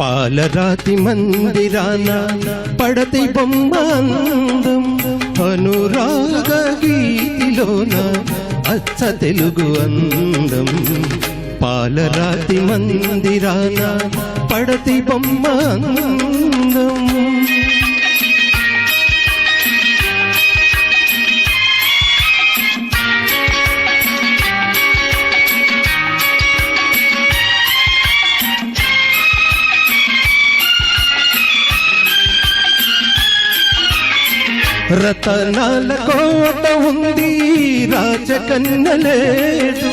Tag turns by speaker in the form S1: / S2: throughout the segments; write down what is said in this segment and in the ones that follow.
S1: పాలరాతి మందిరాన పడతి బొమ్మ అందం అనురాగ గీతిలోన అచ్చ తెలుగు అందం. పాలరాతి మందిరాన పడతి బొమ్మ అందం రతనాల కోట ఉంది రాజకన్నలేదు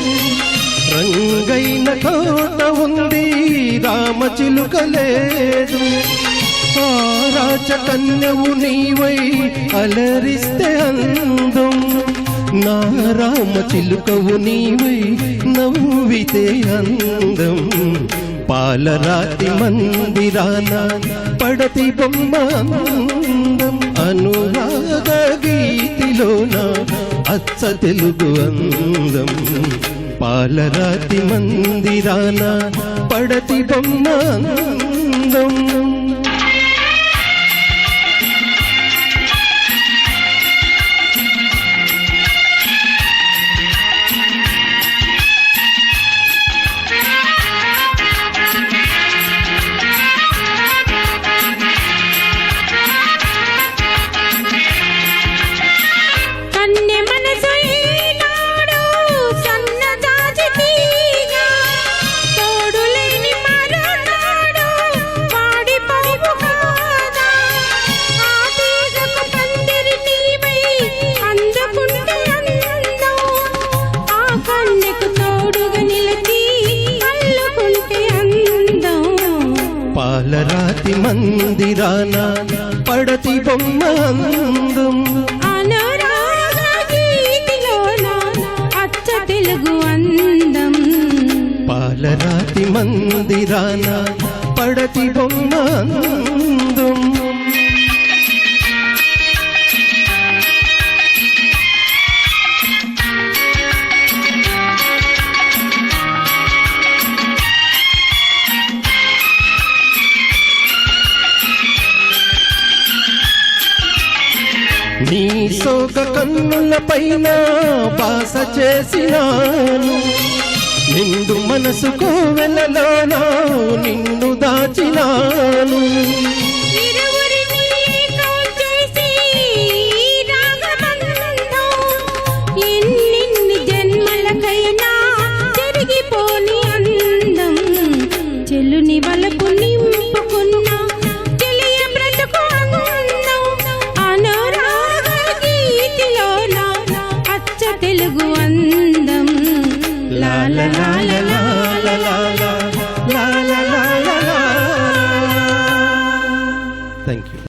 S1: రంగైన కోట ఉంది రామచిలుక లేదు. ఆ రాజకన్యవు నీవై అలరిస్తే అందం. నా రామచిలుకవు నీవై నవ్వితే అందం. పాలరాతి మందిరాన పడతి బొమ్మ అందం. అనురాగ గీతిలోన అచ్చ తెలుగు అందం. పాలరాతి మందిరాన పడతి బొమ్మ అందం. పాలరాతి మందిరాన పడతి బొమ్మ అందం.
S2: తెలుగు అందం.
S1: పాలరాతి మందిరాన పడతి బొమ్మ నీ శోక కన్నుల పైన బాస చేసినాను. నిండు మనసు కోవెలలోన నిన్ను దాచినాను.
S2: జన్మలకైనా జరిగిపోని అందం. చెల్లుని వలపు
S1: నీవు